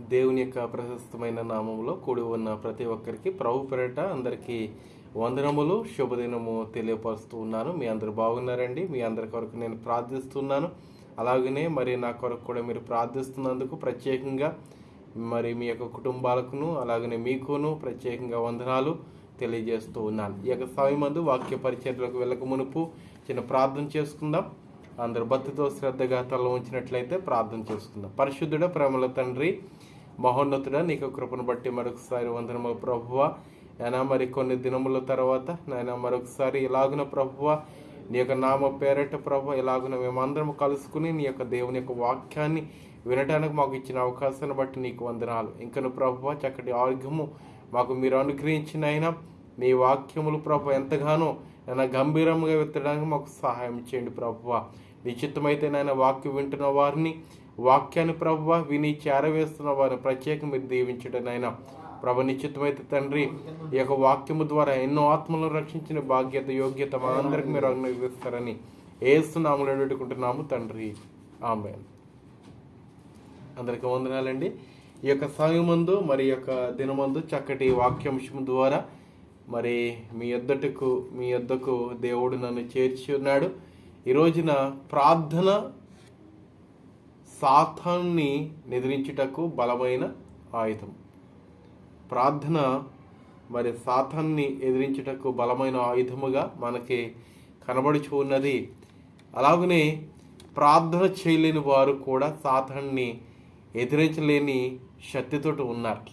దేవుని యొక్క ప్రశస్తమైన నామంలో కూడి ఉన్న ప్రతి ఒక్కరికి ప్రభు పేరట అందరికీ వందనములు శుభదినము తెలియపరుస్తూ ఉన్నాను. మీ అందరు బాగున్నారండి? మీ అందరి కొరకు నేను ప్రార్థిస్తున్నాను. అలాగనే మరి నా కొరకు కూడా మీరు ప్రార్థిస్తున్నందుకు ప్రత్యేకంగా మరి మీ యొక్క కుటుంబాలకును అలాగనే మీకును ప్రత్యేకంగా వందనాలు తెలియజేస్తూ ఉన్నాను. ఈ యొక్క సమయమందు వాక్య పరిచర్లకు వెళ్ళక మునుపు చిన్న ప్రార్థన చేసుకుందాం. అందరు భక్తితో శ్రద్ధగా తల ఉంచినట్లయితే ప్రార్థన చేసుకుందాం. పరిశుద్ధుడ ప్రేమల తండ్రి మహోన్నతుడ నీకు కృపను బట్టి మరొకసారి వందనము ప్రభువ. అయినా మరి కొన్ని దినముల తర్వాత నాయన మరొకసారి ఇలాగున ప్రభువ నీ యొక్క నామ పేరట ప్రభు ఇలాగున మేమందరం కలుసుకుని నీ యొక్క దేవుని యొక్క వాక్యాన్ని వినడానికి మాకు ఇచ్చిన అవకాశాన్ని బట్టి నీకు వందనాలు. ఇంకను ప్రభువ చక్కటి ఆరోగ్యము మాకు మీరు అనుగ్రహించిన అయినా నీ వాక్యములు ప్రభు ఎంతగానో నన్ను గంభీరంగా విత్తడానికి మాకు సహాయం చేయండి ప్రభువ. నిశ్చితమైతే నాయన వాక్యం వింటున్న వారిని వాక్యాన్ని ప్రభు విని చేరవేస్తున్న వారిని ప్రత్యేకం మీరు దీవించడం ప్రభు నిశ్చితమైతే తండ్రి ఈ యొక్క వాక్యము ద్వారా ఎన్నో ఆత్మలను రక్షించిన బాధ్యత యోగ్యత మనందరికి మీరు అనుగ్రహిస్తారని ఏస్తున్నాములు అడుగుకుంటున్నాము తండ్రి. ఆమె అందరికీ వందనాలండి. ఈ యొక్క సమయమందు మరి యొక్క దినమందు చక్కటి వాక్యాంశం ద్వారా మరి మీ యొద్దటకు మీ యొద్దకు దేవుడు నన్ను చేర్చి ఉన్నాడు. ఈ రోజున ప్రార్థన సాతాన్ని నిద్రించుటకు బలమైన ఆయుధం. ప్రార్థన మరి సాతాన్ని ఎదిరించుటకు బలమైన ఆయుధముగా మనకి కనబడుచు ఉన్నది. అలాగనే ప్రార్థన చేయలేని వారు కూడా సాతాన్ని ఎదిరించలేని శక్తితోటి ఉన్నారు.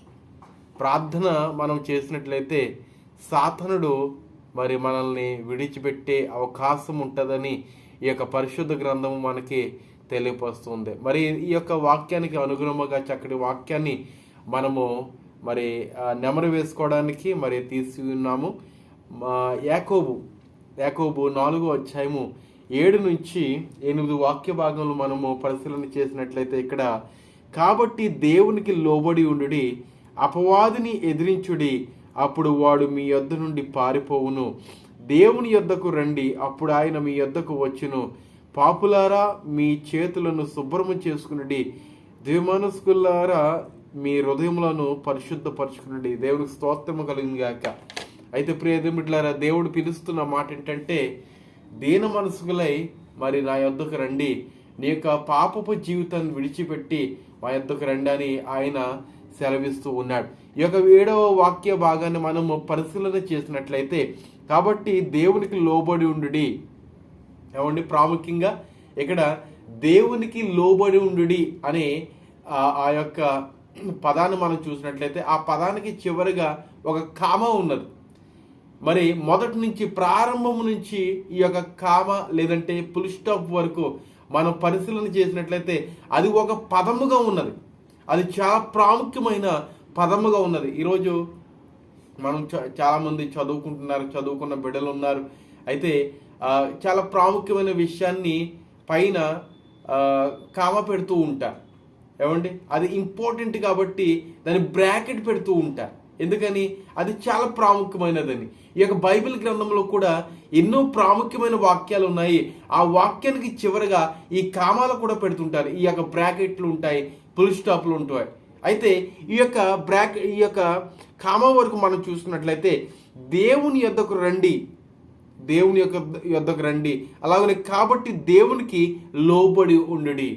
ప్రార్థన మనం చేసినట్లయితే సాతనుడు మరి మనల్ని విడిచిపెట్టే అవకాశం ఉంటుందని ఈ యొక్క పరిశుద్ధ గ్రంథము మనకి తెలియపరుస్తుంది. మరి ఈ యొక్క వాక్యానికి అనుగుణముగా చక్కటి వాక్యాన్ని మనము మరి నెమరు వేసుకోవడానికి మరి తీసి ఉన్నాము మా యాకోబు యాకోబు నాలుగో అధ్యాయము ఏడు నుంచి ఎనిమిది వాక్య భాగంలో మనము పరిశీలన చేసినట్లయితే ఇక్కడ కాబట్టి దేవునికి లోబడి ఉండుడి అపవాదిని ఎదిరించుడి అప్పుడు వాడు మీ యొద్ద నుండి పారిపోవును. దేవుని యొద్దకు రండి అప్పుడు ఆయన మీ యొద్దకు వచ్చును. పాపులారా మీ చేతులను శుభ్రము చేసుకునండి. ద్విమనస్కులారా మీ హృదయములను పరిశుద్ధపరచుకునండి. దేవునికి స్తోత్రము కలిగింది గాక. అయితే దేవుడిలారా దేవుడు పిలుస్తున్న మాట ఏంటంటే దీన మనసుకులై మరి నా యొద్దకు రండి. నీ యొక్క పాపపు జీవితాన్ని విడిచిపెట్టి మా యొద్దకు రండి అని ఆయన సెలవిస్తూ ఉన్నాడు. ఈ యొక్క ఏడవ వాక్య భాగాన్ని మనము పరిశీలన చేసినట్లయితే కాబట్టి దేవునికి లోబడి ఉండుడి. ఏమండి? ప్రాముఖ్యంగా ఇక్కడ దేవునికి లోబడి ఉండుడి అనే ఆ- యొక్క పదాన్ని మనం చూసినట్లయితే ఆ పదానికి చివరిగా ఒక కామ ఉన్నది. మరి మొదటి నుంచి ప్రారంభం నుంచి ఈ యొక్క కామ లేదంటే పుల్ స్టాప్ వరకు మనం పరిశీలన చేసినట్లయితే అది ఒక పదముగా ఉన్నది. అది చాలా ప్రాముఖ్యమైన పదముగా ఉన్నది. ఈరోజు మనం చ- చాలామంది చదువుకుంటున్నారు చదువుకున్న బిడ్డలు ఉన్నారు. అయితే చాలా ప్రాముఖ్యమైన విషయాన్ని పైన కామ పెడుతూ ఉంటా. ఏమండి? అది ఇంపార్టెంట్ కాబట్టి దాన్ని బ్రాకెట్ పెడుతూ ఉంటా. ఎందుకని? అది చాలా ప్రాముఖ్యమైనదని. ఈ యొక్క బైబిల్ గ్రంథంలో కూడా ఎన్నో ప్రాముఖ్యమైన వాక్యాలు ఉన్నాయి. ఆ వాక్యానికి చివరగా ఈ కామాలు కూడా పెడుతుంటారు. ఈ యొక్క బ్రాకెట్లు ఉంటాయి పుల్ స్టాప్లు ఉంటాయి. అయితే ఈ యొక్క బ్రాక్ ఈ యొక్క కామా వరకు మనం చూసుకున్నట్లయితే దేవుని యొద్దకు రండి. దేవుని యొక్క యొద్దకు రండి. అలాగనే కాబట్టి దేవునికి లోబడి ఉండుడి.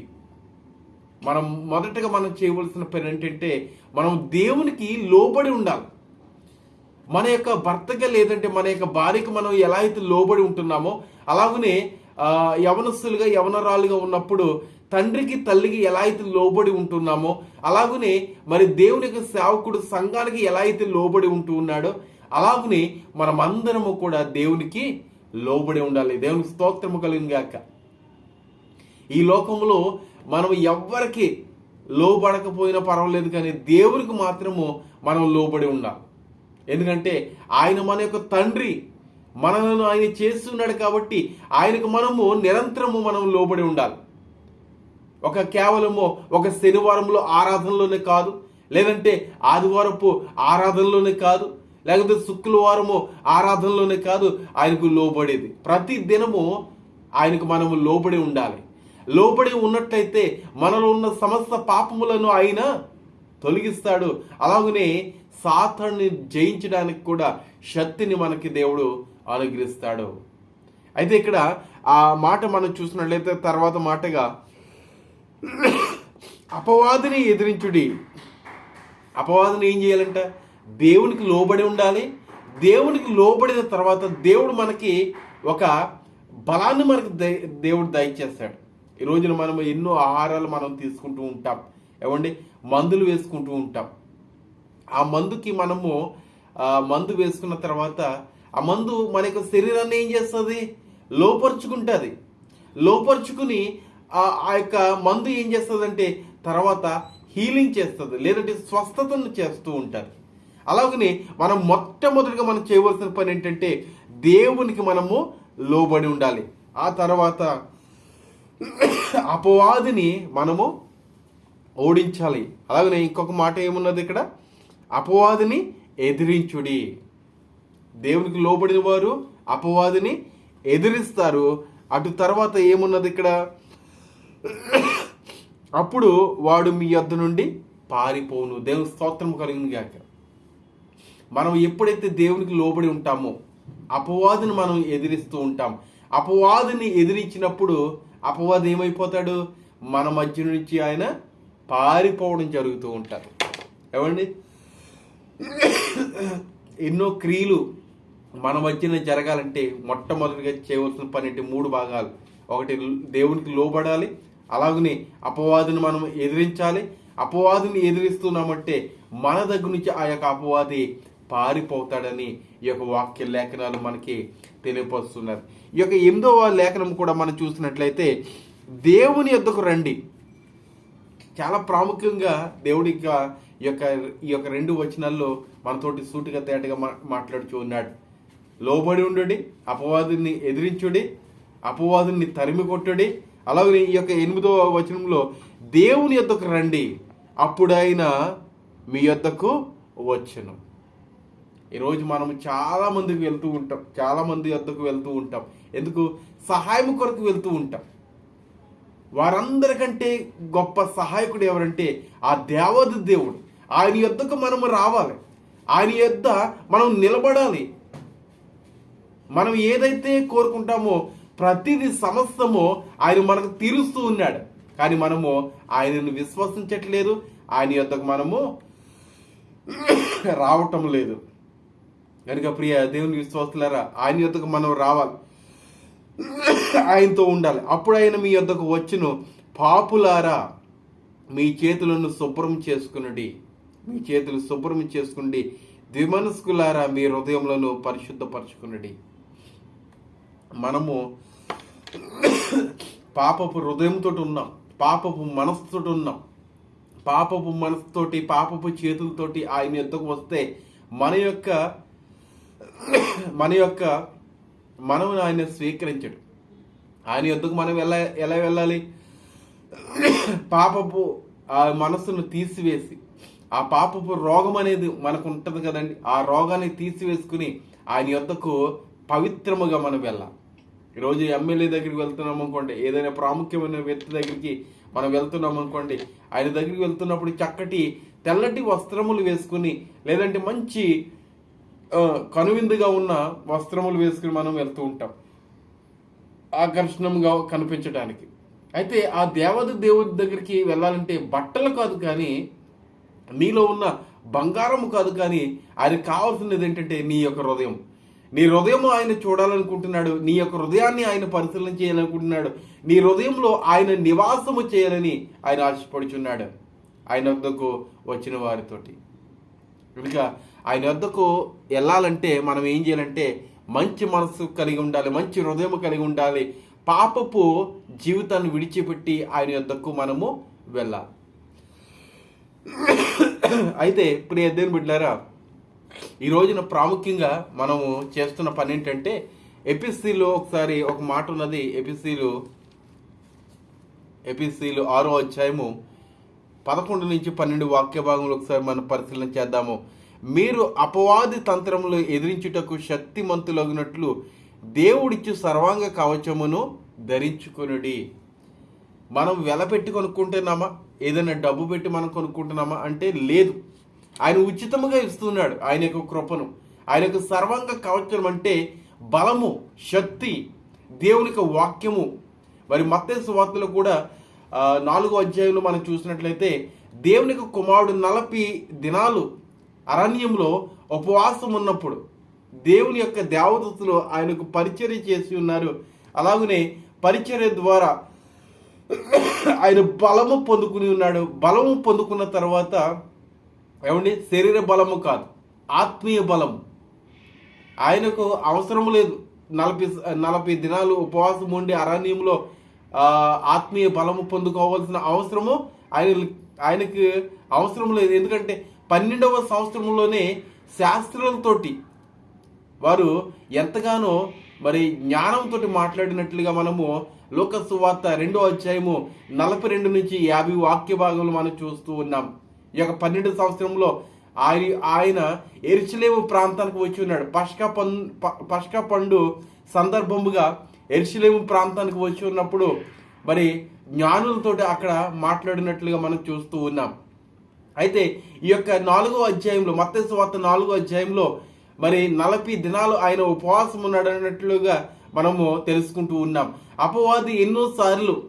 మనం మొదటగా మనం చేయవలసిన పని ఏంటంటే మనం దేవునికి లోబడి ఉండాలి. మన యొక్క భర్తగా లేదంటే మన యొక్క భార్యకు మనం ఎలా అయితే లోబడి ఉంటున్నామో అలాగనే యవనస్తులుగా యవనరాలుగా ఉన్నప్పుడు తండ్రికి తల్లికి ఎలా అయితే లోబడి ఉంటున్నామో అలాగనే మరి దేవుని యొక్క సేవకుడు సంఘానికి ఎలా అయితే లోబడి ఉంటూ ఉన్నాడో అలాగనే మనమందరము కూడా దేవునికి లోబడి ఉండాలి. దేవునికి స్తోత్రము కలిగిన గాక. ఈ లోకంలో మనం ఎవ్వరికి లోబడకపోయినా పర్వాలేదు కానీ దేవునికి మాత్రము మనం లోబడి ఉండాలి. ఎందుకంటే ఆయన మన యొక్క తండ్రి మనలను ఆయన చేస్తున్నాడు కాబట్టి ఆయనకు మనము నిరంతరము మనం లోబడి ఉండాలి. ఒక కేవలము ఒక శనివారంలో ఆరాధనలోనే కాదు లేదంటే ఆదివారపు ఆరాధనలోనే కాదు లేకపోతే శుక్రవారము ఆరాధనలోనే కాదు ఆయనకు లోబడేది. ప్రతి దినము ఆయనకు మనము లోబడి ఉండాలి. లోబడి ఉన్నట్లయితే మనలో ఉన్న సమస్త పాపములను ఆయన తొలగిస్తాడు. అలాగనే సాతాన్ని జయించడానికి కూడా శక్తిని మనకి దేవుడు అనుగ్రహిస్తాడు. అయితే ఇక్కడ ఆ మాట మనం చూసినట్లయితే తర్వాత మాటగా అపవాదిని ఎదిరించుడి. అపవాదిని ఏం చేయాలంట? దేవునికి లోబడి ఉండాలి. దేవునికి లోబడిన తర్వాత దేవుడు మనకి ఒక బలాన్ని మనకి దయ- దేవుడు దయచేస్తాడు. ఈ రోజున మనం ఎన్నో ఆహారాలు మనం తీసుకుంటూ ఉంటాం. ఏమండి? మందులు వేసుకుంటూ ఉంటాం. ఆ మందుకి మనము మందు వేసుకున్న తర్వాత ఆ మందు మన యొక్క శరీరాన్ని ఏం చేస్తుంది? లోపరుచుకుంటుంది. లోపరుచుకుని ఆ యొక్క మందు ఏం చేస్తుందంటే తర్వాత హీలింగ్ చేస్తుంది. లేదంటే స్వస్థతను చేస్తూ ఉంటారు అలాగనే మనం మొట్టమొదటిగా మనం చేయవలసిన పని ఏంటంటే దేవునికి మనము లోబడి ఉండాలి. ఆ తర్వాత అపవాదిని మనము ఓడించాలి. అలాగనే ఇంకొక మాట ఏమున్నది ఇక్కడ? అపవాదిని ఎదిరించుడి. దేవునికి లోబడిన వారు అపవాదిని ఎదిరిస్తారు. అటు తర్వాత ఏమున్నది ఇక్కడ? అప్పుడు వాడు మీ యొద్ద నుండి పారిపోను. దేవుని స్తోత్రం కలిగింది గాక మనం ఎప్పుడైతే దేవునికి లోబడి ఉంటామో అపవాదిని మనం ఎదిరిస్తూ ఉంటాం. అపవాదిని ఎదిరించినప్పుడు అపవాది ఏమైపోతాడు? మన మధ్య నుంచి ఆయన పారిపోవడం జరుగుతూ ఉంటారు. ఏమండి ఎన్నో క్రియలు మన మధ్యన జరగాలంటే మొట్టమొదటిగా చేయవలసిన పని అంటే మూడు భాగాలు. ఒకటి దేవునికి లోబడాలి. అలాగనే అపవాదిని మనం ఎదిరించాలి. అపవాదిని ఎదిరిస్తున్నామంటే మన దగ్గర నుంచి ఆ యొక్క అపవాది పారిపోతాడని ఈ యొక్క వాక్య లేఖనాలు మనకి తెలియపరుస్తున్నారు. ఈ యొక్క ఎనిమిదవ లేఖనం కూడా మనం చూసినట్లయితే దేవుని యొద్దకు రండి. చాలా ప్రాముఖ్యంగా దేవుడి యొక్క ఈ యొక్క ఈ యొక్క రెండు వచనాల్లో మనతోటి సూటిగా తేటగా మా మాట్లాడుచూ ఉన్నాడు. లోబడి ఉండుడి అపవాదుని ఎదిరించుడి అపవాదుని తరిమి కొట్టుడి. అలాగే ఈ యొక్క ఎనిమిదవ వచనంలో దేవుని యొద్దకు రండి. అప్పుడు ఆయన మీ యొద్దకు వచ్చును. ఈరోజు మనం చాలా మందికి వెళ్తూ ఉంటాం. చాలా మంది వద్దకు వెళ్తూ ఉంటాం. ఎందుకు? సహాయం కొరకు వెళ్తూ ఉంటాం. వారందరికంటే గొప్ప సహాయకుడు ఎవరంటే ఆ దేవది దేవుడు. ఆయన యొద్దకు మనము రావాలి. ఆయన యొద్ద మనం నిలబడాలి. మనం ఏదైతే కోరుకుంటామో ప్రతిదీ సమస్తము ఆయన మనకు తీరుస్తూ ఉన్నాడు. కానీ మనము ఆయనను విశ్వసించట్లేదు. ఆయన యొద్దకు మనము రావటం లేదు. కనుక ప్రియ దేవుని విశ్వాసులారా ఆయన యొద్దకు మనం రావాలి. ఆయనతో ఉండాలి. అప్పుడు ఆయన మీ యొద్దకు వచ్చును. పాపులారా మీ చేతులను శుభ్రం చేసుకునండి. మీ చేతులు శుభ్రం చేసుకుని ద్విమనస్కులారా మీ హృదయంలో పరిశుద్ధపరచుకునండి. మనము పాపపు హృదయంతో ఉన్నాం. పాపపు మనస్సుతో ఉన్నాం. పాపపు మనసుతోటి పాపపు చేతులతోటి ఆయన యొద్దకు వస్తే మన యొక్క మన యొక్క మనం ఆయన స్వీకరించడు. ఆయన ఎందుకు మనం ఎలా ఎలా వెళ్ళాలి? పాపపు ఆ మనస్సును తీసివేసి ఆ పాపపు రోగం అనేది మనకు ఉంటుంది కదండి. ఆ రోగాన్ని తీసివేసుకుని ఆయన యొద్దకు పవిత్రముగా మనం వెళ్ళాలి. ఈరోజు ఎమ్మెల్యే దగ్గరికి వెళ్తున్నాం అనుకోండి ఏదైనా ప్రాముఖ్యమైన వ్యక్తి దగ్గరికి మనం వెళ్తున్నాం అనుకోండి ఆయన దగ్గరికి వెళ్తున్నప్పుడు చక్కటి తెల్లటి వస్త్రములు వేసుకుని లేదంటే మంచి కనువిందుగా ఉన్న వస్త్రములు వేసుకుని మనం వెళ్తూ ఉంటాం. ఆకర్షణంగా కనిపించడానికి అయితే ఆ దేవత దేవుడి దగ్గరికి వెళ్ళాలంటే బట్టలు కాదు కానీ నీలో ఉన్న బంగారం కాదు కానీ ఆయన కావాల్సినది ఏంటంటే నీ యొక్క హృదయం. నీ హృదయం ఆయన చూడాలనుకుంటున్నాడు నీ యొక్క హృదయాన్ని ఆయన పరిశీలన చేయాలనుకుంటున్నాడు నీ హృదయంలో ఆయన నివాసము చేయాలని ఆయన ఆశపడుచున్నాడు. ఆయన వద్దకు వచ్చిన వారితోటి. ఇంకా ఆయన వద్దకు వెళ్ళాలంటే మనం ఏం చేయాలంటే మంచి మనసు కలిగి ఉండాలి మంచి హృదయం కలిగి ఉండాలి. పాపపు జీవితాన్ని విడిచిపెట్టి ఆయన వద్దకు మనము వెళ్ళాలి. అయితే ప్రియ దేవుని బిడ్డారా ఈ రోజున ప్రాముఖ్యంగా మనము చేస్తున్న పని ఏంటంటే ఎపిసిలో ఒకసారి ఒక మాట ఉన్నది. ఎపిసిలు ఎపిసిలు ఆరో అధ్యాయము పదకొండు నుంచి పన్నెండు వాక్య భాగంలో ఒకసారి మనం పరిశీలన చేద్దాము. మీరు అపవాది తంత్రములు ఎదిరించుటకు శక్తిమంతులగినట్లు దేవుడిచ్చు సర్వాంగ కవచమును ధరించుకొనుడి. మనం వెలపెట్టి కొనుక్కుంటున్నామా? ఏదైనా డబ్బు పెట్టి మనం కొనుక్కుంటున్నామా అంటే లేదు. ఆయన ఉచితముగా ఇస్తున్నాడు ఆయన యొక్క కృపను. ఆయన యొక్క సర్వాంగ కవచం అంటే బలము శక్తి దేవుని యొక్క వాక్యము. మరి మత్స్య వార్తలో కూడా నాలుగో అధ్యాయంలో మనం చూసినట్లయితే దేవుని యొక్క కుమారుడు నలభై దినాలు అరణ్యంలో ఉపవాసం ఉన్నప్పుడు దేవుని యొక్క దేవదత్తులు ఆయనకు పరిచర్య చేసి ఉన్నారు. అలాగనే పరిచర్య ద్వారా ఆయన బలము పొందుకుని ఉన్నాడు. బలము పొందుకున్న తర్వాత ఏమండి? శరీర బలము కాదు ఆత్మీయ బలము. ఆయనకు అవసరం లేదు. నలభై నలభై దినాలు ఉపవాసం ఉండి అరణ్యంలో ఆత్మీయ బలము పొందుకోవాల్సిన అవసరము ఆయన ఆయనకి అవసరం లేదు. ఎందుకంటే పన్నెండవ సంవత్సరంలోనే శాస్త్రులతోటి వారు ఎంతగానో మరి జ్ఞానంతో మాట్లాడినట్లుగా మనము లోకసు వార్త రెండో అధ్యాయము నలభై రెండు నుంచి యాభై వాక్య భాగంలో మనం చూస్తూ ఉన్నాం. ఈ యొక్క పన్నెండు సంవత్సరంలో ఆయన ఆయన ఎరుచలేము ప్రాంతానికి వచ్చి ఉన్నాడు. పష్క పం ప- పష్క పండు సందర్భముగా ఎరుచలేము ప్రాంతానికి వచ్చి ఉన్నప్పుడు మరి జ్ఞానులతోటి అక్కడ మాట్లాడినట్లుగా మనం చూస్తూ ఉన్నాం. అయితే ఈ యొక్క నాలుగో అధ్యాయంలో మత్తయి వార్త నాలుగో అధ్యాయంలో మరి నలభై దినాలు ఆయన ఉపవాసం ఉన్నాడు అన్నట్లుగా మనము తెలుసుకుంటూ ఉన్నాం. అపవాది ఎన్నోసార్లు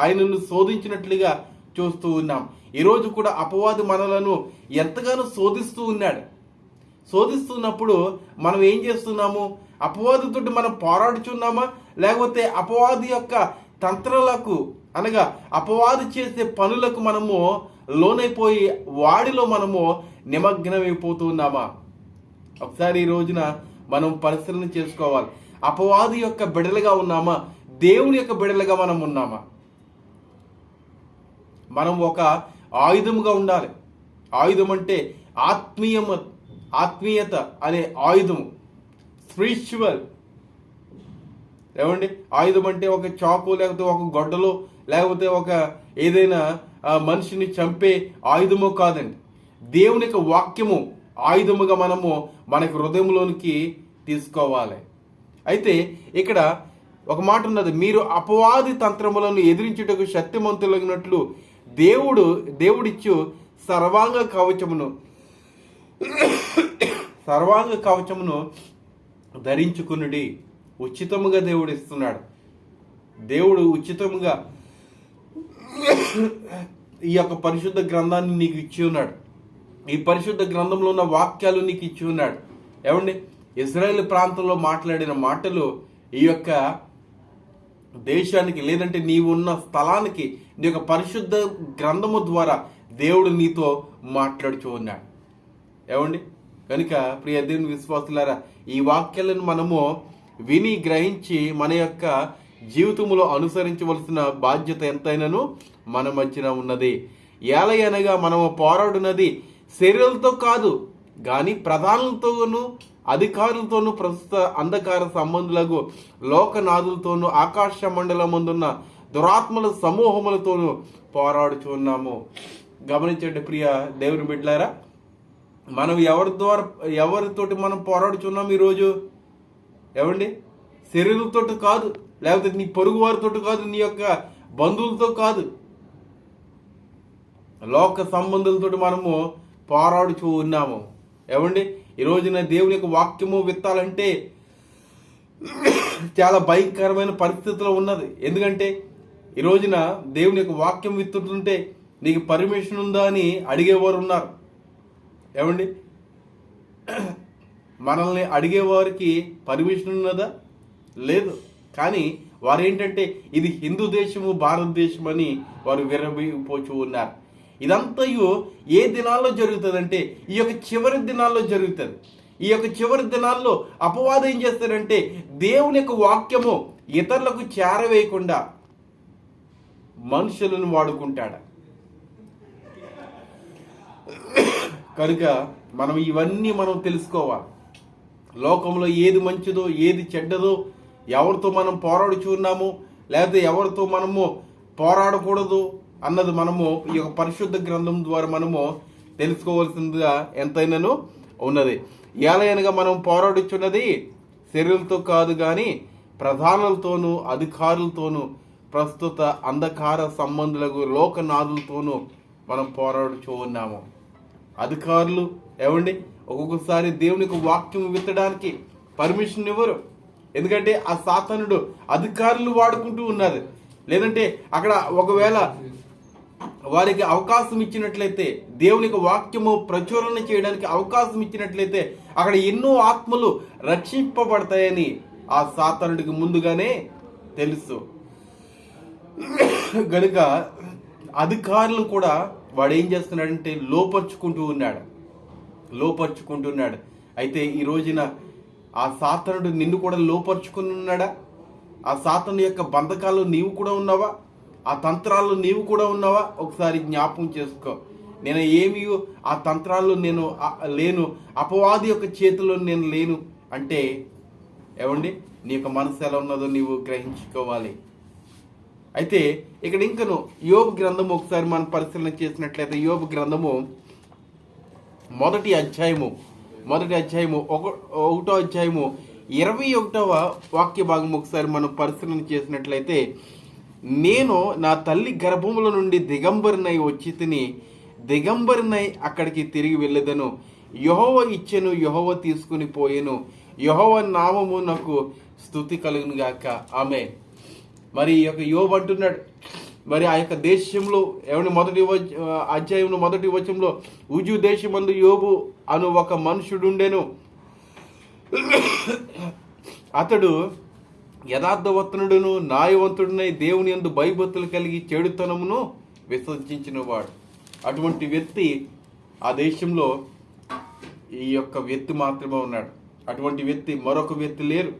ఆయనను శోధించినట్లుగా చూస్తూ ఉన్నాం. ఈరోజు కూడా అపవాది మనలను ఎంతగానో శోధిస్తూ ఉన్నాడు. శోధిస్తున్నప్పుడు మనం ఏం చేస్తున్నాము? అపవాదితోటి మనం పోరాడుచున్నామా? లేకపోతే అపవాది యొక్క తంత్రాలకు అనగా అపవాది చేసే పనులకు మనము లోనైపోయి వాడిలో మనము నిమగ్నమైపోతూ ఉన్నామా? ఒకసారి ఈ రోజున మనం పరిశీలన చేసుకోవాలి. అపవాది యొక్క బిడలుగా ఉన్నామా? దేవుని యొక్క బిడలుగా మనం ఉన్నామా? మనం ఒక ఆయుధముగా ఉండాలి. ఆయుధం అంటే ఆత్మీయమ ఆత్మీయత అనే ఆయుధము. స్పిరిచువల్. ఏమండి? ఆయుధం అంటే ఒక చాకు లేకపోతే ఒక గొడ్డలు లేకపోతే ఒక ఏదైనా మనిషిని చంపే ఆయుధము కాదండి. దేవుని యొక్క వాక్యము ఆయుధముగా మనము మనకు హృదయంలోనికి తీసుకోవాలి. అయితే ఇక్కడ ఒక మాట ఉన్నది. మీరు అపవాది తంత్రములను ఎదిరించుటకు శక్తిమంతులగినట్లు దేవుడు దేవుడిచ్చు సర్వాంగ కవచమును సర్వాంగ కవచమును ధరించుకునుడి. ఉచితముగా దేవుడు ఇస్తున్నాడు. దేవుడు ఉచితముగా ఈ యొక్క పరిశుద్ధ గ్రంథాన్ని నీకు ఇచ్చి ఉన్నాడు. ఈ పరిశుద్ధ గ్రంథంలో ఉన్న వాక్యాలు నీకు ఇచ్చి ఉన్నాడు. ఏమండి? ఇజ్రాయెల్ ప్రాంతంలో మాట్లాడిన మాటలు ఈ యొక్క దేశానికి లేదంటే నీవు ఉన్న స్థలానికి నీ యొక్క పరిశుద్ధ గ్రంథము ద్వారా దేవుడు నీతో మాట్లాడుచూ ఉన్నాడు. ఏమండి? కనుక ప్రియ దేవుని విశ్వాసులారా ఈ వాక్యాలను మనము విని గ్రహించి మన యొక్క జీవితంలో అనుసరించవలసిన బాధ్యత ఎంతైనాను మన మధ్యన ఉన్నది. ఏలయనగా మనము పోరాడినది శరీరాలతో కాదు కానీ ప్రధానులతోనూ అధికారులతోనూ ప్రస్తుత అంధకార సంబంధులకు లోకనాథులతోనూ ఆకాశ మండలమందున్న దురాత్మల సమూహములతోనూ పోరాడుచున్నాము గమనించండి ప్రియ దేవుని బిడ్డలారా మనం ఎవరి ద్వారా ఎవరితోటి మనం పోరాడుచున్నాం ఈరోజు? ఏమండి? శరీరంతో కాదు లేకపోతే నీ పొరుగు వారితో కాదు నీ యొక్క బంధువులతో కాదు లోక సంబంధులతో మనము పోరాడుచూ ఉన్నాము. ఏమండి? ఈ రోజున దేవుని యొక్క వాక్యము విత్తాలంటే చాలా భయంకరమైన పరిస్థితిలో ఉన్నది. ఎందుకంటే ఈ రోజున దేవుని యొక్క వాక్యం విత్తుంటుంటే నీకు పర్మిషన్ ఉందా అని అడిగేవారు ఉన్నారు. ఏమండి? మనల్ని అడిగేవారికి పర్మిషన్ ఉన్నదా? లేదు. కానీ వారు ఏంటంటే ఇది హిందూ దేశము భారతదేశం అని వారు విరమిపోచు ఉన్నారు. ఇదంతయు ఏ దినాల్లో జరుగుతుందంటే ఈ యొక్క చివరి దినాల్లో జరుగుతుంది. ఈ యొక్క చివరి దినాల్లో అపవాదం ఏం చేస్తాడంటే దేవుని యొక్క వాక్యము ఇతరులకు చేరవేయకుండా మనుషులను వాడుకుంటాడు. కనుక మనం ఇవన్నీ మనం తెలుసుకోవాలి. లోకంలో ఏది మంచిదో ఏది చెడ్డదో ఎవరితో మనం పోరాడుచున్నాము లేకపోతే ఎవరితో మనము పోరాడకూడదు అన్నది మనము ఈ యొక్క పరిశుద్ధ గ్రంథం ద్వారా మనము తెలుసుకోవాల్సిందిగా ఎంతైనాను ఉన్నది. ఏలయనగా మనం పోరాడుచున్నది శరీరంతో కాదు కానీ ప్రధానులతోనూ అధికారులతోనూ ప్రస్తుత అంధకార సంబంధులకు లోకనాథులతోనూ మనం పోరాడుచూ ఉన్నాము. అధికారులు ఏమండి? ఒక్కొక్కసారి దేవునికి వాక్యం విత్తడానికి పర్మిషన్ ఇవ్వరు. ఎందుకంటే ఆ సాతనుడు అధికారులు వాడుకుంటూ ఉన్నారు. లేదంటే అక్కడ ఒకవేళ వారికి అవకాశం ఇచ్చినట్లయితే దేవునికి వాక్యము ప్రచురణ చేయడానికి అవకాశం ఇచ్చినట్లయితే అక్కడ ఎన్నో ఆత్మలు రక్షింపబడతాయని ఆ సాతానుడికి ముందుగానే తెలుసు. గనుక అధికారులు కూడా వాడు ఏం చేస్తున్నాడంటే లోపరుచుకుంటూ ఉన్నాడు. లోపరుచుకుంటున్నాడు అయితే ఈ రోజున ఆ సాతనుడు నిన్ను కూడా లోపరుచుకుని ఉన్నాడా? ఆ సాతను యొక్క బంధకాలు నీవు కూడా ఉన్నావా? ఆ తంత్రాల్లో నీవు కూడా ఉన్నావా? ఒకసారి జ్ఞాపకం చేసుకో. నేను ఏమి ఆ తంత్రాల్లో నేను లేను. అపవాది యొక్క చేతిలో నేను లేను. అంటే ఏమండి? నీ యొక్క మనసు ఎలా ఉన్నదో నీవు గ్రహించుకోవాలి. అయితే ఇక్కడ ఇంకను యోబు గ్రంథము ఒకసారి మనం పరిశీలన చేసినట్లయితే యోబు గ్రంథము మొదటి అధ్యాయము మొదటి అధ్యాయము ఒక ఒకటో అధ్యాయము ఇరవై ఒకటవ వాక్య భాగం ఒకసారి మనం పరిశీలన చేసినట్లయితే నేను నా తల్లి గర్భముల నుండి దిగంబరినై వచ్చి తిని దిగంబరినై అక్కడికి తిరిగి వెళ్ళదను. యహోవ ఇచ్చెను యహోవ తీసుకుని పోయెను. యహోవ నామము నాకు స్థుతి కలుగును గాక ఆమె మరి ఈ యొక్క యోబు అంటున్నాడు. మరి ఆ యొక్క దేశంలో ఎవరి మొదటి అధ్యాయంలో మొదటి వచనంలో ఉజు దేశమందు యోబు అను ఒక మనుషుడుండెను. అతడు యథార్థవత్నుడును న్యాయవంతుడునై దేవుని యందు భయభక్తులు కలిగి చెడుతనమును విసర్జించినవాడు అటువంటి వ్యక్తి ఆ దేశంలో ఈ యొక్క వ్యక్తి మాత్రమే ఉన్నాడు. అటువంటి వ్యక్తి మరొక వ్యక్తి లేరు.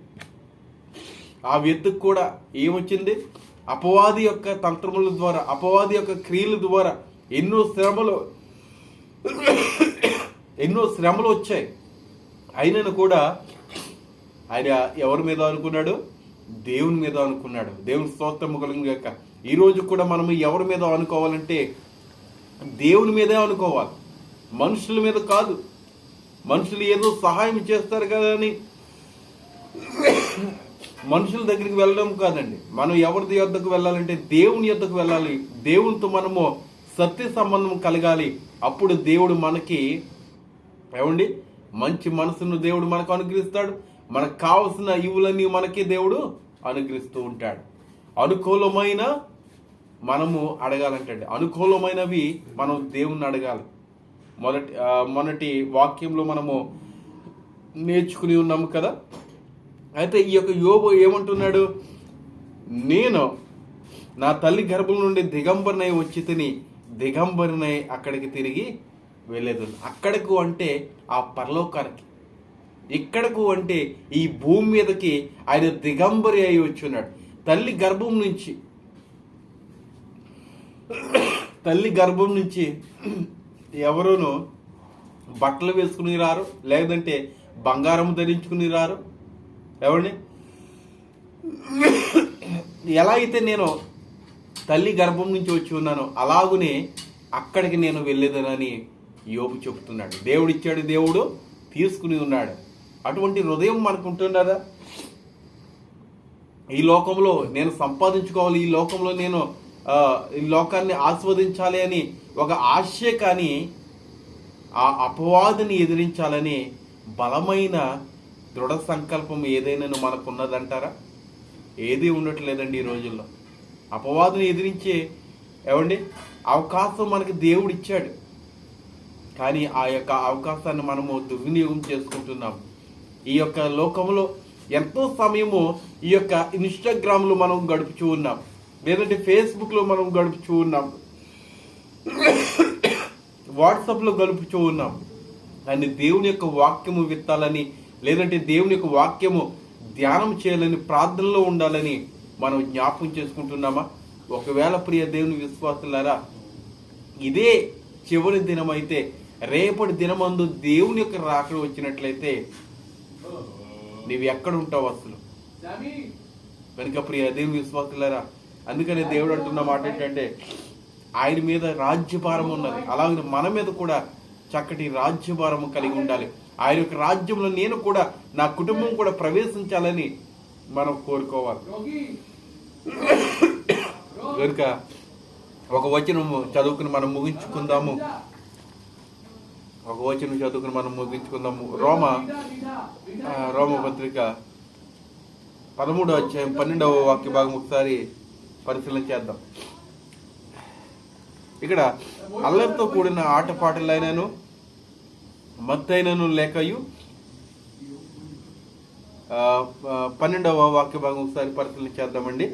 ఆ వ్యక్తికి కూడా ఏమొచ్చింది? అపవాది యొక్క తంత్రముల ద్వారా అపవాది యొక్క క్రియల ద్వారా ఎన్నో శ్రమలు ఎన్నో శ్రమలు వచ్చాయి. అయినను కూడా ఆయన ఎవరి మీద అనుకున్నాడు? దేవుని మీద అనుకున్నాడు. దేవుని స్తోత్రము కలిగిన యొక్క ఈరోజు కూడా మనం ఎవరి మీద అనుకోవాలంటే దేవుని మీదే అనుకోవాలి. మనుషుల మీద కాదు. మనుషులు ఏదో సహాయం చేస్తారు కదా అని మనుషుల దగ్గరికి వెళ్ళడం కాదండి. మనం ఎవరి యొద్దకు వెళ్ళాలంటే దేవుని యొద్దకు వెళ్ళాలి. దేవునితో మనము సత్య సంబంధం కలగాలి. అప్పుడు దేవుడు మనకి ఏమండి? మంచి మనసును దేవుడు మనకు అనుగ్రహిస్తాడు. మనకు కావలసిన ఇవులన్నీ మనకి దేవుడు అనుగ్రహిస్తూ ఉంటాడు. అనుకూలమైన మనము అడగాలంటే అనుకూలమైనవి మనం దేవుణ్ణి అడగాలి. మొదటి మొన్నటి వాక్యంలో మనము నేర్చుకుని ఉన్నాము కదా? అయితే ఈ యొక్క యోబు ఏమంటున్నాడు? నేను నా తల్లి గర్భం నుండి దిగంబరినై వచ్చి తిని దిగంబరినై అక్కడికి తిరిగి వెళ్ళేది అక్కడకు అంటే ఆ పరలోకానికి. ఇక్కడకు అంటే ఈ భూమి మీదకి ఆయన దిగంబరి అయి వచ్చున్నాడు తల్లి గర్భం నుంచి తల్లి గర్భం నుంచి ఎవరూనూ బట్టలు వేసుకుని రారు లేదంటే బంగారం ధరించుకుని రారు. ఎవరిని? ఎలా అయితే నేను తల్లి గర్భం నుంచి వచ్చి ఉన్నానో అలాగునే అక్కడికి నేను వెళ్ళేదనని యోపు చెబుతున్నాడు. దేవుడిచ్చాడు దేవుడు తీసుకుని ఉన్నాడు. అటువంటి హృదయం మనకు ఉంటున్నదా ఈ లోకంలో నేను సంపాదించుకోవాలి ఈ లోకంలో నేను ఈ లోకాన్ని ఆస్వాదించాలి అని ఒక ఆశ కానీ ఆ అపవాదిని ఎదిరించాలని బలమైన దృఢ సంకల్పం ఏదైనా మనకున్నదంటారా? ఏది ఉండట్లేదండి ఈ రోజుల్లో. అపవాదిని ఎదిరించే ఏమండి అవకాశం మనకి దేవుడు ఇచ్చాడు కానీ ఆ యొక్క అవకాశాన్ని మనము దుర్వినియోగం చేసుకుంటున్నాం ఈ యొక్క లోకంలో ఎంతో సమయము ఈ యొక్క ఇన్స్టాగ్రామ్లో మనం గడుపుచూ ఉన్నాం. లేదంటే ఫేస్బుక్లో మనం గడుపుచూ ఉన్నాం. వాట్సాప్లో గడుపుచూ ఉన్నాం. కానీ దేవుని యొక్క వాక్యము విత్తాలని లేదంటే దేవుని యొక్క వాక్యము ధ్యానం చేయాలని ప్రార్థనలో ఉండాలని మనం జ్ఞాపకం చేసుకుంటున్నామా? ఒకవేళ ప్రియ దేవుని విశ్వాసులారా ఇదే చివరి దినమైతే రేపటి దినమందు దేవుని యొక్క రాకడ వచ్చినట్లయితే నీవు ఎక్కడ ఉంటావు అసలు? వెనుక ప్రియ దేవుని విశ్వాసులారా అందుకనే దేవుడు అంటున్న మాట ఏంటంటే ఆయన మీద రాజ్యభారం ఉన్నది. అలాగే మన మీద కూడా చక్కటి రాజ్యభారం కలిగి ఉండాలి. ఆయన యొక్క రాజ్యంలో నేను కూడా నా కుటుంబం కూడా ప్రవేశించాలని మనం కోరుకోవాలి. కనుక ఒక వచనం చదువుకుని మనం ముగించుకుందాము. ఒక వచనం చదువుకుని మనం ముగించుకుందాము. రోమ రోమ పత్రిక పదమూడవ అధ్యాయం పన్నెండవ వాక్య భాగం ఒకసారి పరిశీలన చేద్దాం. ఇక్కడ అల్లరితో కూడిన ఆటపాటలైనను మత్తైనను లేకయు పన్నెండవ వాక్య భాగం ఒకసారి పరిశీలన చేద్దామండి.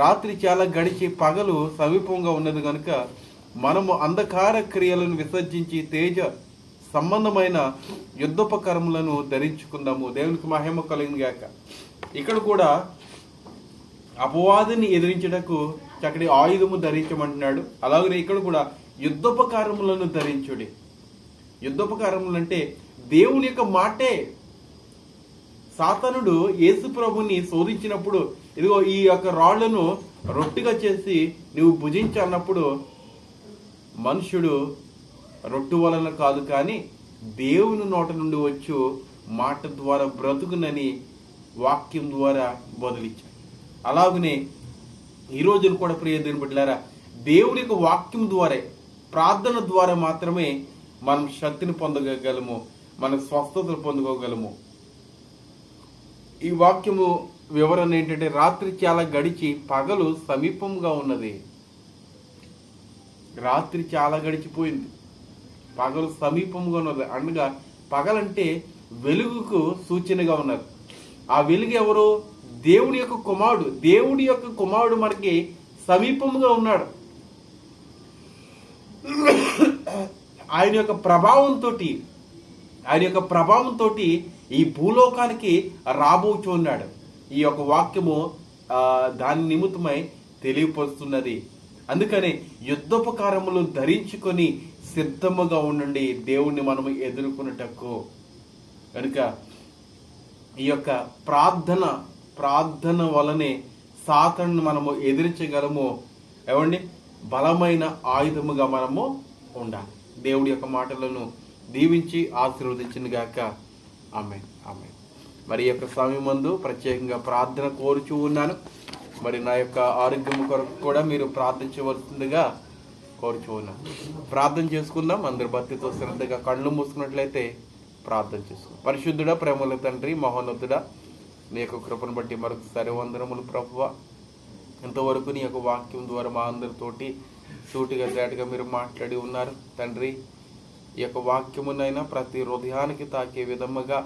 రాత్రి చాలా గడిచి పగలు సమీపంగా ఉన్నది కనుక మనము అంధకార క్రియలను విసర్జించి తేజ సంబంధమైన యుద్ధోపకరములను ధరించుకుందాము. దేవునికి మహిమ కలిగినగాక ఇక్కడ కూడా అపవాదిని ఎదిరించుటకు చక్కటి ఆయుధము ధరించమంటున్నాడు. అలాగే ఇక్కడ కూడా యుద్ధోపకారములను ధరించుడి. యుద్ధోపకారములు అంటే దేవుని యొక్క మాటే. సాతనుడు యేసు ప్రభుని శోధించినప్పుడు ఇదిగో ఈ యొక్క రాళ్ళను రొట్టిగా చేసి నువ్వు భుజించి అన్నప్పుడు మనుషుడు రొట్టు వలన కాదు కానీ దేవుని నోట నుండి వచ్చు మాట ద్వారా బ్రతుకునని వాక్యం ద్వారా బదులిచ్చాడు అలాగనే ఈ రోజున కూడా ప్రియ దేవుని బిడ్డలారా దేవుని యొక్క వాక్యం ద్వారా ప్రార్థన ద్వారా మాత్రమే మనం శక్తిని పొందగలము మన స్వస్థతను పొందుకోగలము. ఈ వాక్యము వివరణ ఏంటంటే రాత్రి చాలా గడిచి పగలు సమీపంగా ఉన్నది. రాత్రి చాలా గడిచిపోయింది. పగలు సమీపంగా ఉన్నది. అనగా పగలంటే వెలుగుకు సూచనగా ఉన్నారు ఆ వెలుగు ఎవరు? దేవుడి యొక్క కుమారుడు. దేవుడి యొక్క కుమారుడు మనకి సమీపంగా ఉన్నాడు. ఆయన యొక్క ప్రభావంతో ఆయన యొక్క ప్రభావంతో ఈ భూలోకానికి రాబోచున్నాడు ఈ యొక్క వాక్యము దాని నిమిత్తమై తెలియపరుస్తున్నది. అందుకని యుద్ధోపకారములు ధరించుకొని సిద్ధముగా ఉండండి. దేవుణ్ణి మనము ఎదుర్కొనుటకు. కనుక ఈ యొక్క ప్రార్థన ప్రార్థన వలనే సాతను మనము ఎదిరించగలము. ఏమండి? బలమైన ఆయుధముగా మనము ఉండాలి. దేవుడి యొక్క మాటలను దీవించి ఆశీర్వదించిన గాక. ఆమె ఆమె మరి యొక్క సమయం మందు ప్రత్యేకంగా ప్రార్థన కోరుచూ ఉన్నాను. మరి నా యొక్క ఆరోగ్యం కొరకు కూడా మీరు ప్రార్థించవలసిందిగా కోరుచూ ప్రార్థన చేసుకుందాం. అందరు భక్తితో శ్రద్ధగా కళ్ళు మూసుకున్నట్లయితే ప్రార్థన చేసుకుందాం. పరిశుద్ధుడ ప్రేమల తండ్రి మహోన్నతుడా నీ యొక్క కృపను బట్టి మరొకసారి వందనములు ప్రభువ. ఇంతవరకు నీ యొక్క వాక్యం ద్వారా మా అందరితోటి సూటిగా తేటగా మీరు మాట్లాడి ఉన్నారు. తండ్రి ఈ యొక్క వాక్యమునైనా ప్రతి హృదయానికి తాకే విధముగా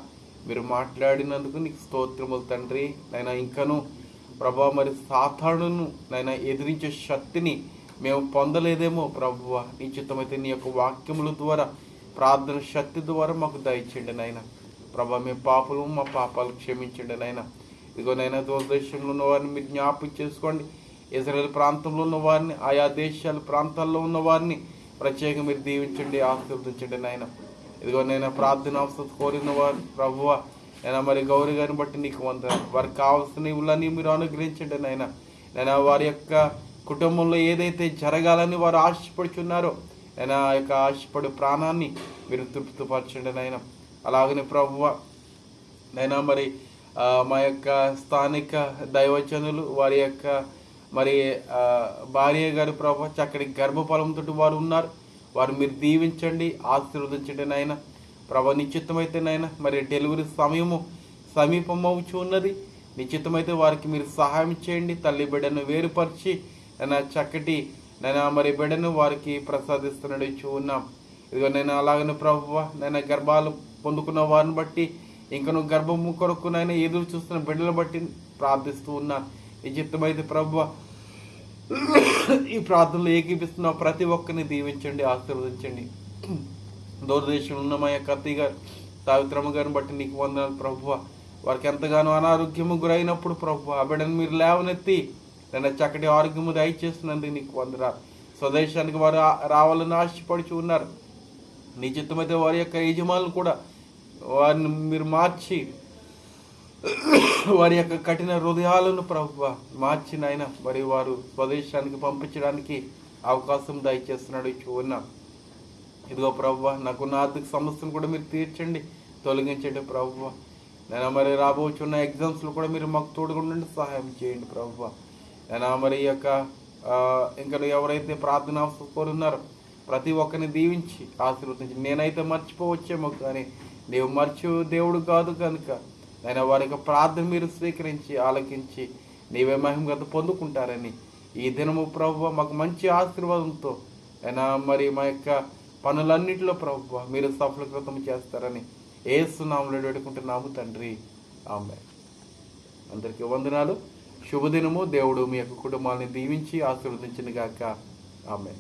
మీరు మాట్లాడినందుకు నీకు స్తోత్రములు తండ్రి. నైనా ఇంకను ప్రభా మరి సాతానును నైనా ఎదిరించే శక్తిని మేము పొందలేదేమో ప్రభువ నీ చిత్తమైతే నీ యొక్క వాక్యముల ద్వారా ప్రార్థన శక్తి ద్వారా మాకు దయచేయండి నాయన. ప్రభా మేము పాపలు మా పాపాలు క్షమించండి నాయన. ఇదిగో నైనా దూరదేశంలో ఉన్న వారిని మీరు జ్ఞాపకం చేసుకోండి. ఇజ్రాయెల్ ప్రాంతంలో ఉన్న వారిని ఆయా దేశాల ప్రాంతాల్లో ఉన్న వారిని ప్రత్యేకంగా మీరు దీవించండి ఆశీర్వదించండి నాయన. ఇదిగో నైనా ప్రార్థన అవసరం కోరిన వారు ప్రభువ నేను మరి గౌరీ గారిని బట్టి నీకు వంద వారికి కావాల్సిన ఇవులన్నీ మీరు అనుగ్రహించండి నాయన నేను వారి యొక్క కుటుంబంలో ఏదైతే జరగాలని వారు ఆశపడుచున్నారో నేను ఆ యొక్క ఆశపడే ప్రాణాన్ని మీరు తృప్తిపరచండి నాయన అలాగనే ప్రభువ నైనా మరి మా యొక్క స్థానిక దైవజనులు వారి యొక్క మరి భార్య గారు ప్రభు చక్కటి గర్భఫలంతో వారు ఉన్నారు. వారు మీరు దీవించండి ఆశీర్వదించండి నాయన ప్రభా నిశ్చితమైతే నాయన మరి డెలివరీ సమయము సమీపమవుచు ఉన్నది. నిశ్చితమైతే వారికి మీరు సహాయం చేయండి. తల్లి బిడ్డను వేరుపరిచి నేను చక్కటి నేను మరి బిడ్డను వారికి ప్రసాదిస్తున్నాడు ఇచ్చి ఉన్నాం. ఇదిగో నేను అలాగనే ప్రభు నేను గర్భాలు పొందుకున్న వారిని బట్టి ఇంకను నువ్వు గర్భము కొరకు నైనా ఎదురు చూస్తున్న బిడ్డను బట్టి ప్రార్థిస్తూ ఉన్నాను నిశ్చితమైతే ప్రభువ ఈ ప్రార్థనలు ఏకీపిస్తున్న ప్రతి ఒక్కరిని దీవించండి ఆశీర్వదించండి. దూరదేశంలో ఉన్న మా యొక్క అత్తయ్య గారు సావిత్రమ్మ గారిని బట్టి నీకు వందనాలు ప్రభువ. వారికి ఎంతగానో అనారోగ్యము గురైనప్పుడు ప్రభు ఆ బిడ్డను మీరు లేవనెత్తి నేను చక్కటి ఆరోగ్యము దయచేస్తున్నందుకు నీకు వందనాలు. స్వదేశానికి వారు రావాలని ఆశపడుచు ఉన్నారు. నిశ్చితమైతే వారి యొక్క యజమానులు కూడా వారిని మీరు మార్చి వారి యొక్క కఠిన హృదయాలను ప్రభు మార్చి నాయన మరి వారు స్వదేశానికి పంపించడానికి అవకాశం దయచేస్తున్నాడు చూన్నాం ఇదిగో ప్రభు నాకున్న ఆర్థిక సమస్యను కూడా మీరు తీర్చండి తొలగించండి ప్రభు నేను మరి రాబోచున్న ఎగ్జామ్స్లో కూడా మీరు మాకు తోడుగా సహాయం చేయండి ప్రభు నేను మరి ఈ యొక్క ఇంకా ఎవరైతే ప్రార్థన కోరున్నారో ప్రతి ఒక్కరిని దీవించి ఆశీర్వదించి నేనైతే మర్చిపోవచ్చేమో కానీ నీవు మర్చి దేవుడు కాదు కనుక నేను వారి యొక్క ప్రార్థన మీరు స్వీకరించి ఆలకించి నీవే మహిమగత పొందుకుంటారని ఈ దినము ప్రభు మాకు మంచి ఆశీర్వాదంతో అయినా మరి మా యొక్క పనులన్నింటిలో ప్రభు మీరు సఫలీకృతం చేస్తారని ఏసునాములు వేడుకుంటున్నాము తండ్రి. ఆమె అందరికీ వందనాలు. శుభదినము. దేవుడు మీ యొక్క కుటుంబాన్ని దీవించి ఆశీర్వదించిన గాక ఆమె